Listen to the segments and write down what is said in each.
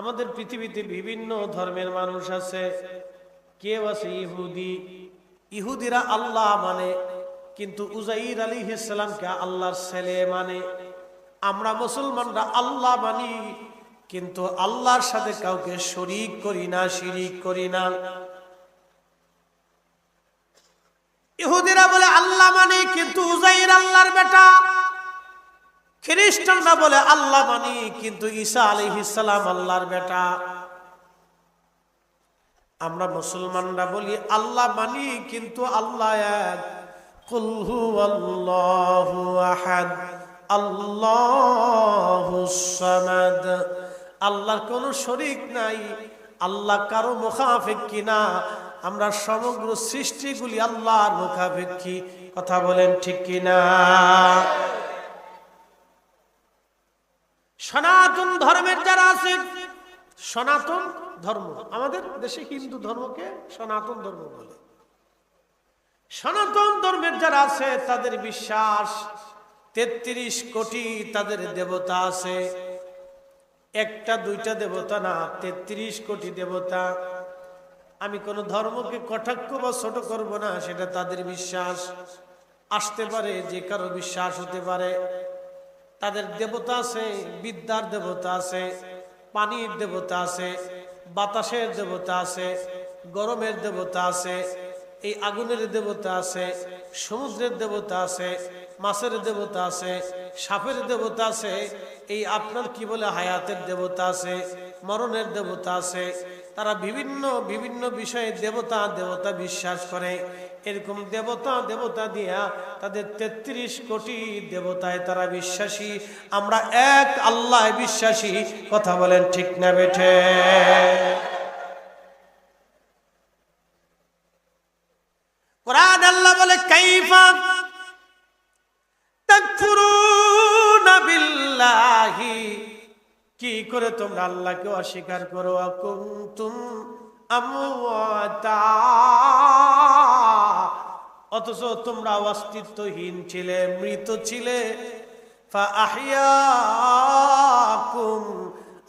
আমাদের পৃথিবীতে বিভিন্ন ধর্মের মানুষ আছে। কেউ আছে ইহুদি। ইহুদিরা আল্লাহ মানে কিন্তু উজাইর আলী ইসলামকে আল্লাহর ছেলে মানে। আমরা মুসলমানরা আল্লাহ মানি, কিন্তু আল্লাহর সাথে কাউকে শরিক করি না, শিরিক করি না। ইহুদিরা বলে, আল্লাহ মানে কিন্তু উজাইর আল্লাহর বেটা। খ্রিস্টানরা বলে, আল্লাহ মানি কিন্তু ঈসা আলাইহিসালাম আল্লাহর বেটা। আমরা মুসলমানরা বলি, আল্লাহ মানি কিন্তু আল্লাহ এক। কুল হুয়াল্লাহু আহাদ। আল্লাহুস সামাদ। আল্লাহর কোনো শরীক নাই। আল্লাহ কারও মুখাফেক্ষি না? আমরা সমগ্র সৃষ্টিগুলি আল্লাহর মুখাফেক্ষি কথা বলেন ঠিক কিনা? সনাতন ধর্মের যারা আছে, সনাতন ধর্ম, আমাদের দেশে হিন্দু ধর্মকে সনাতন ধর্ম বলে। সনাতন ধর্মের যারা আছে, তাদের বিশ্বাস তেত্রিশ কোটি তাদের দেবতা আছে। একটা, দুইটা দেবতা না, তেত্রিশ কোটি দেবতা। আমি কোন ধর্মকে কটাক্ষ বা ছোট করব না, সেটা তাদের বিশ্বাস। আসতে পারে, যে কারও বিশ্বাস হতে পারে। তাদের দেবতা আছে বিদ্যার দেবতা আছে পানির দেবতা আছে বাতাসের দেবতা আছে গরমের দেবতা আছে এই আগুনের দেবতা আছে সমুদ্রের দেবতা আছে মাছের দেবতা আছে সাপের দেবতা আছে এই আপনার কি বলে হায়াতের দেবতা আছে মরণের দেবতা আছে তারা বিভিন্ন বিভিন্ন বিষয়ে দেবতা দেবতা বিশ্বাস করে। এরকম দেবতা দেবতা দিয়া তাদের ৩৩ কোটি দেবতায় তারা বিশ্বাসী। আমরা এক আল্লাহ বিশ্বাসী। কথা বলেন ঠিক না বেঠে? কি করে তোমরা আল্লাহকে অস্বীকার করো? আমওয়াতা। অথচ তোমরা অস্তিত্বহীন ছিলে, মৃত ছিলে।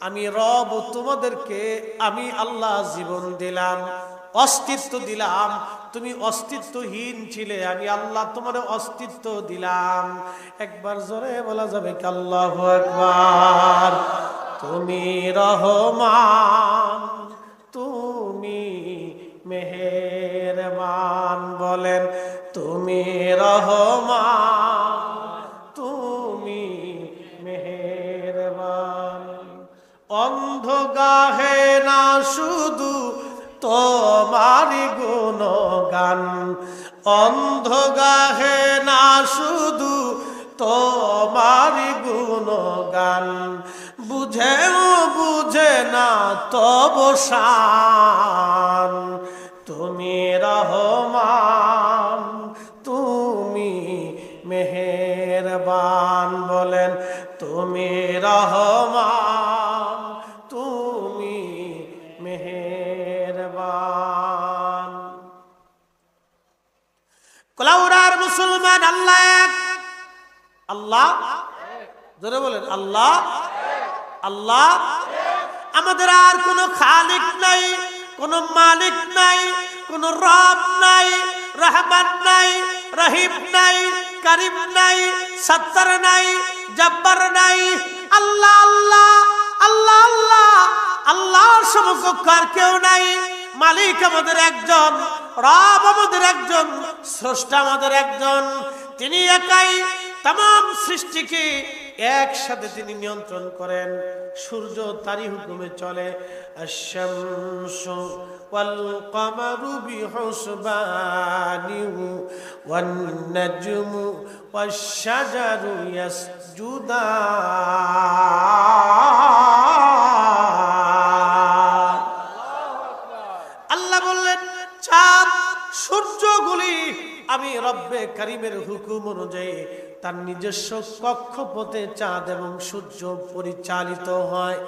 আমি রব তোমাদেরকে, আমি আল্লাহ জীবন দিলাম, অস্তিত্ব দিলাম, তুমি অস্তিত্বহীন ছিলে, আমি আল্লাহ তোমার অস্তিত্ব দিলাম। একবার জোরে বলা যাবে কাল্লাহ একবার তুমি রহমান, তুমি মেহেরবান বলেন, তুমি রহমান, তুমি মেহেরবান। অন্ধ গাহে না শুধু তোমারি গুণগান অন্ধ গাহে না শুধু তোমারি গুণগান বুঝেও বুঝে না তব শান তুমি রহমান, তুমি মেহেরবান বলেন। তুমি রহমান, তুমি মেহেরবান। কোলাউরার মুসলমান আল্লাহ আল্লাহ? ধরে বলেন, আল্লাহ আল্লাহ। আমাদের আর কোনো খালিক নাই, কোনো মালিক নাই, কোনো রব নাই, রহমান নাই, রহিম নাই, করিম নাই, সত্তর নাই, জব্বর নাই। আল্লাহ আল্লাহ আল্লাহ আল্লাহ আল্লাহর সমকক্ষ আর কেউ নাই। মালিক আমাদের একজন, রব আমাদের একজন, স্রষ্টা আমাদের একজন। তিনি একাই তাম সৃষ্টিকে একসাথে তিনি নিয়ন্ত্রণ করেন। সূর্য তারই হুকুমে চলে। ওয়ান নাজমু ওয়াশ শাজারু ইয়াসজুদান আল্লাহ বললেন চাঁদ সূর্যগুলি আমি রব্বে কারিমের হুকুম অনুযায়ী তার নিজস্ব কক্ষপথে চাঁদ এবং সূর্য পরিচালিত হয়।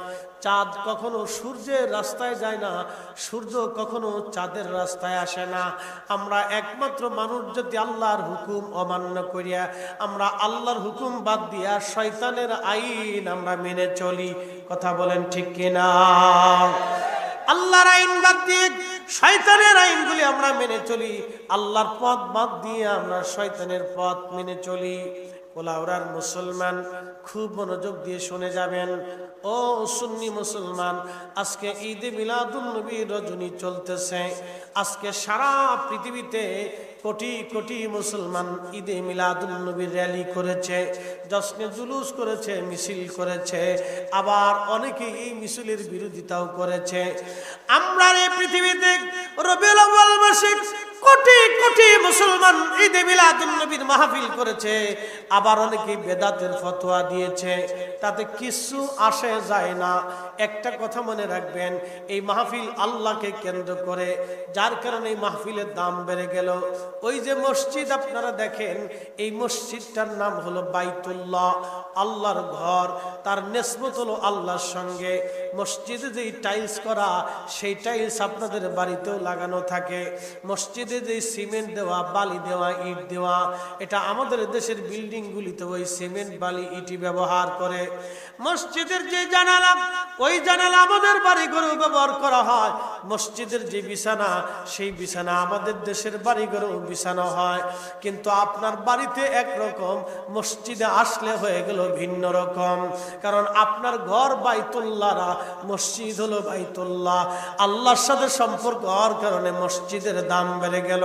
চাঁদ কখনো সূর্যের রাস্তায় যায় না, সূর্য কখনো চাঁদের রাস্তায় আসে না। আমরা একমাত্র মানুষ যদি আল্লাহর হুকুম অমান্য করিয়া, আমরা আল্লাহর হুকুম বাদ দিয়া শয়তানের আইন আমরা মেনে চলি। কথা বলেন ঠিক কিনা? আল্লাহর আইন বাদ দিয়ে শয়তানের আইনগুলি আমরা মেনে চলি। আল্লাহর পথ বাদ দিয়ে আমরা শয়তানের পথ মেনে চলি। কোলাউরার মুসলমান খুব মনোযোগ দিয়ে শুনে যাবেন। ও সুন্নি মুসলমান, আজকে ঈদে মিলাদুল নবী রজনী চলতেছে। আজকে সারা পৃথিবীতে কোটি কোটি মুসলমান ঈদে মিলাদুল নবীর র্যালি করেছে জশ্নে জুলুস করেছে, মিছিল করেছে, আবার অনেকে এই মিছিলের বিরোধিতাও করেছে। আমরা এই পৃথিবীতে রবিউল আউয়াল মাসে কোটি কোটি মুসলমান ঈদে মিলাদুল নবীর মাহফিল করেছে, আবার অনেকে বেদাতের ফতোয়া দিয়েছে, তাতে কিছু আসে যায় না। একটা কথা মনে রাখবেন, এই মাহফিল আল্লাহকে কেন্দ্র করে, যার কারণে এই মাহফিলের দাম বেড়ে গেল। ওই যে মসজিদ আপনারা দেখেন, এই মসজিদটার নাম হলো বাইতুল্লাহ। আল্লাহর ঘর, তার নেসমত হলো আল্লাহর সঙ্গে। মসজিদে যেই টাইলস করা, সেই টাইলস আপনাদের বাড়িতেও লাগানো থাকে। মসজিদে যেই সিমেন্ট দেওয়া, বালি দেওয়া, ইট দেওয়া, এটা আমাদের দেশের বিল্ডিংগুলিতে ওই সিমেন্ট বালি ইটি ব্যবহার করে। মসজিদের যে জানালা, ওই জানালা আমাদের বাড়ি ব্যবহার করা হয়। মসজিদের যে বিছানা, সেই বিছানা আমাদের দেশের বাড়ি বিছানো হয়। কিন্তু আপনার বাড়িতে একরকম, মসজিদে আসলে হয়ে গেল ভিন্ন রকম। কারণ আপনার ঘর বাইতুল্লাহরা, মসজিদ হলো বাইতুল্লাহ। আল্লাহর সাথে সম্পর্ক হওয়ার কারণে মসজিদের দাম বেড়ে গেল।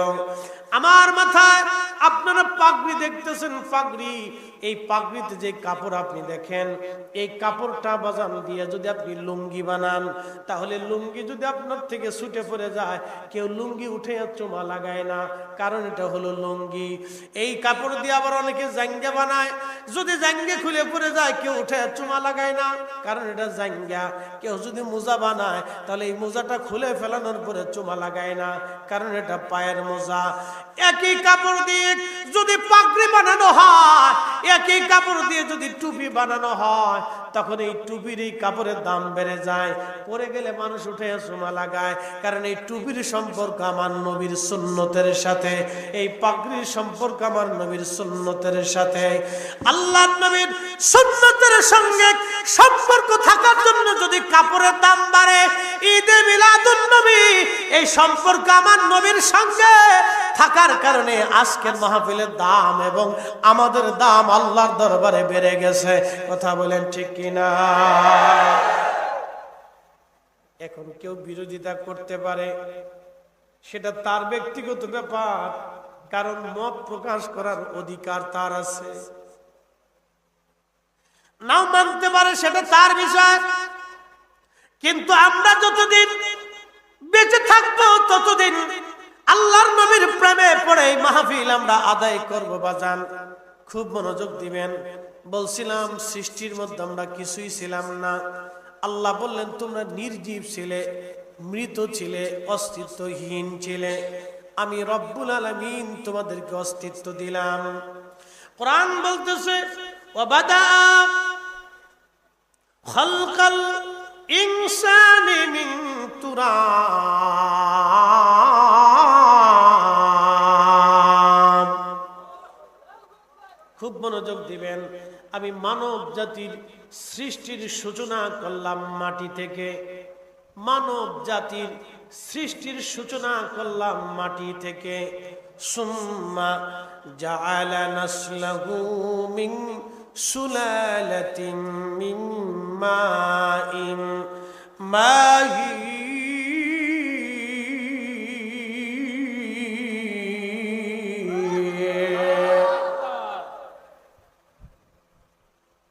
আমার মাথায় আপনারা পাগড়ি দেখতেছেন, পাগড়ি। এই পাগড়িতে যে কাপড় আপনি দেখেন, এই কাপড়টা বাজান দিয়ে যদি আপনি লুঙ্গি বানান, তাহলে লুঙ্গি যদি আপনার থেকে ছুটে পড়ে যায়, কেউ লুঙ্গি উঠে চোমা লাগায় না। কারণ এটা হলো লুঙ্গি। এই কাপড় দিয়ে আবার অনেকে জাঙ্গা বানায়। যদি জাঙ্গে খুলে পড়ে যায়, কেউ উঠে চুমা লাগায় না। কারণ এটা জাঙ্গা। কেউ যদি মোজা বানায়, তাহলে এই মোজাটা খুলে ফেলানোর পরে চুমা লাগায় না। কারণ এটা পায়ের মোজা। একই কাপড় দিয়ে যদি পাগড়ি বানানো হয়, একই কাপড় দিয়ে যদি টুপি বানানো হয়, তখন এই টুপির এই কাপড়ের দাম বেড়ে যায়। পরে গেলে মানুষ উঠে সোমা লাগায়, কারণ এই টুপির সম্পর্ক আমার নবীর সুন্নতের সাথে। এই পাগড়ির সম্পর্ক আমার নবীর সুন্নতের সাথে। আল্লাহ নবীর সুন্নতের সঙ্গে সম্পর্ক থাকার জন্য যদি কাপড়ের দাম বাড়ে, ঈদে মিলাদুন নবী, এই সম্পর্ক আমার নবীর সঙ্গে থাকার কারণে আজকের মাহফিলের দাম এবং আমাদের দাম আল্লাহর দরবারে বেড়ে গেছে। কথা বলেন ঠিক কিনা? এখন কেউ বিরোধিতা করতে পারে, সেটা তার ব্যক্তিগত ব্যাপার, কারণ মত প্রকাশ করার অধিকার তার আছে। নাও মানতে পারে সেটা তার বিষয়, কিন্তু আমরা যতদিন বেঁচে থাকব ততদিন আল্লাহর নবীর প্রেমে পড়ে এই মাহফিল আমরা আদায় করব বাজান। খুব মনোযোগ দিবেন। বলছিলাম, সৃষ্টির মধ্যে আমরা কিছুই ছিলাম না। আল্লাহ বললেন, তোমরা নির্জীব ছিলে, মৃত ছিলে, অস্তিত্বহীন ছিলে। আমি রব্বুল আলমিন তোমাদেরকে অস্তিত্ব দিলাম। কোরআন বলতেছে খলকাল ইনসানি মিন তুরাব। মনোযোগ দিবেন। আমি মানব জাতির সৃষ্টির সূচনা করলাম মাটি থেকে। মানব জাতির সৃষ্টির সূচনা করলাম মাটি থেকে। সুম্মা জাআলা নাসলাহু মিন মাইন মাহি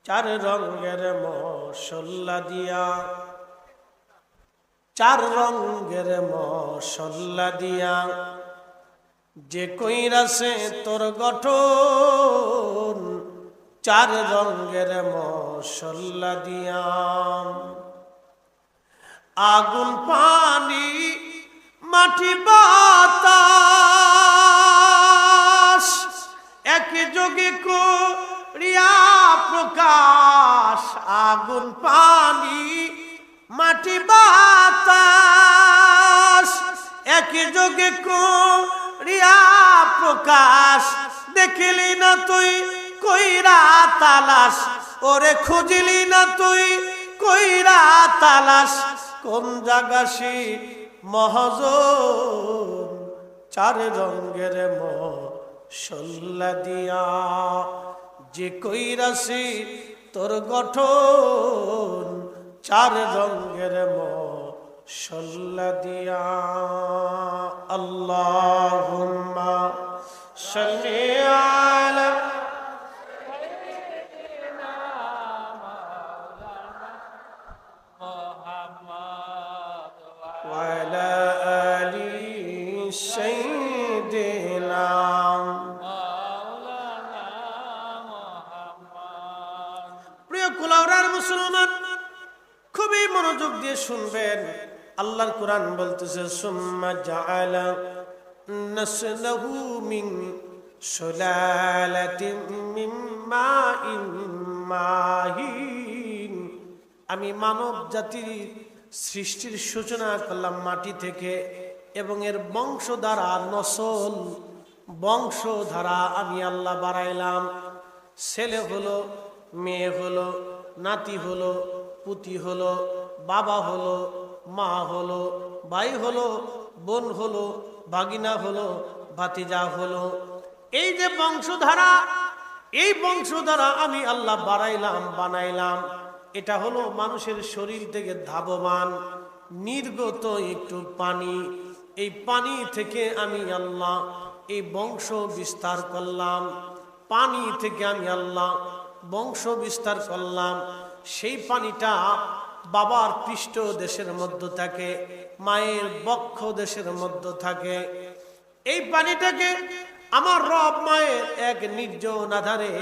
চার রঙের মশল্লা দিয়া, চার রঙের মশল্লা দিয়া, যে কইরাছে তোর গঠন, চার রঙের মশল্লা দিয়া। আগুন, পানি, মাটি, বাতাস এক যোগে করিয়া প্রকাশ, আগুন, পানি, মাটি, বাতাস। একই যোগে করিয়া প্রকাশ। দেখিলি না তুই কইরা তালাস ওরে খুঁজিলি না তুই কইরা তালাস কোন জাগাসি মহজন? চার রঙ্গের মশল্লা দিয়া যে কইরাসি তোর গঠন চার রঙ্গের মশল্লা দিয়া আল্লাহুম্মা সাল্লি আলা وعلى آل سيدنا মনোযোগ দিয়ে শুনবেন। আল্লাহর কোরআন বলতেছে, সুম্মা জাআলা নাসলাহু মিন সুলালাতিন মিন মাইন মাহিন। আমি মানব জাতির সৃষ্টির সূচনা করলাম মাটি থেকে এবং এর বংশ দ্বারা নসল। বংশ ধারা আমি আল্লাহ বাড়াইলাম। ছেলে হলো, মেয়ে হলো, নাতি হলো, পুতি হলো বাবা হলো, মা হলো, ভাই হলো, বোন হলো, ভাগিনা হলো, ভাতিজা হলো। এই যে বংশধারা, এই বংশধারা আমি আল্লাহ বাড়াইলাম বানাইলাম। এটা হলো মানুষের শরীর থেকে ধাবমান, নির্গত একটু পানি। এই পানি থেকে আমি আল্লাহ এই বংশ বিস্তার করলাম। পানি থেকে আমি আল্লাহ বংশ বিস্তার করলাম। সেই পানিটা বাবার পৃষ্ঠ দেশের মধ্যে থাকে, মায়ের বক্ষ দেশের মধ্যে থাকে। এই পানিটাকে আমার রব মায়ের এক নির্জন আধারে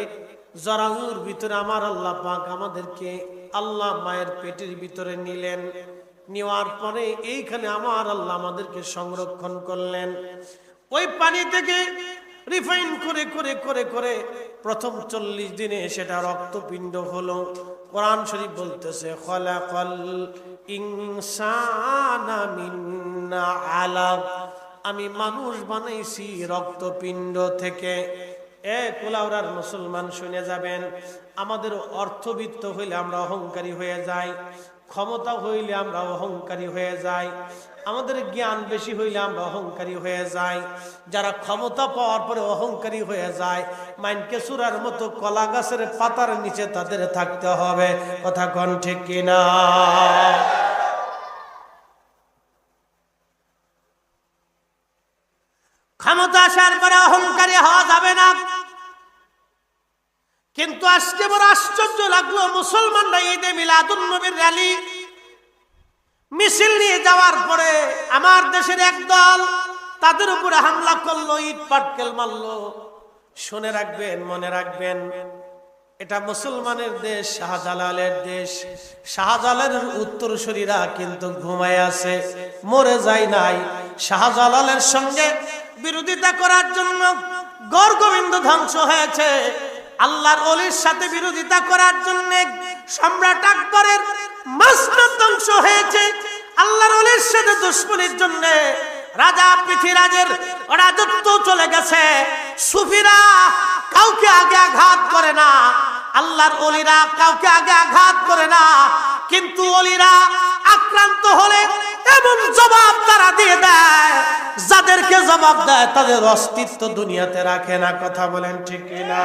জরাঙ্গুর ভিতরে আমার আল্লাহ পাক আমাদেরকে আল্লাহ মায়ের পেটের ভিতরে নিলেন। নেওয়ার পরে এইখানে আমার আল্লাহ আমাদেরকে সংরক্ষণ করলেন। ওই পানি থেকে রিফাইন করে করে করে করে প্রথম চল্লিশ দিনে সেটা রক্তপিণ্ড হলো। কোরআন শরীফ বলতেছে আমি মানুষ বানাইছি রক্তপিণ্ড থেকে। এ কোলাউরার মুসলমান শুনে যাবেন, আমাদের অর্থবিত্ত হইলে আমরা অহংকারী হয়ে যাই, ক্ষমতা হইলে আমরা অহংকারী হয়ে যাই। আমাদের জ্ঞান বেশি হইলে আমরা অহংকারী হয়ে যাই। যারা ক্ষমতা পাওয়ার পরে অহংকারী হয়ে যায়, মাইনকে সুরার মতো কলা গাছের পাতার নিচে তাদের থাকতে হবে। কথা কন ঠিক কিনা? ক্ষমতা আসার পরে অহংকারী হওয়া যাবে না। কিন্তু আজকে বড় আশ্চর্য লাগল, মুসলমানরা ঈদে মিলাদুন নবীর র্যালি মিছিল নিয়ে যাওয়ার পরে আমার দেশের একদল তাদের উপরে হামলা করল, ইট পাটকেল মারলো। শুনে রাখবেন, মনে রাখবেন, এটা মুসলমানের দেশ, শাহজালালের দেশ। শাহজালালের উত্তরসূরিরা কিন্তু ঘুমায় আছে, মরে যায় নাই। শাহজালালের সঙ্গে বিরোধিতা করার জন্য গড় গোবিন্দ ধ্বংস হয়েছে। আল্লাহর অলির সাথে বিরোধিতা করার জন্য সম্রাট আকবরের মাসনাদ ধ্বংস হয়েছে। আল্লাহর সাথে দুশ্মনের জন্য রাজা পৃথিরাজের রাজত্ব চলে গেছে। সুফিরা কাউকে আগে আঘাত করে না। আল্লাহর অলিরা কাউকে আগে আঘাত করে না। কিন্তু অলিরা আক্রান্ত হলে এমন জবাব তারা দিয়ে দেয়, যাদেরকে জবাব দেয় তাদের অস্তিত্ব দুনিয়াতে রাখে না। কথা বলেন ঠিক না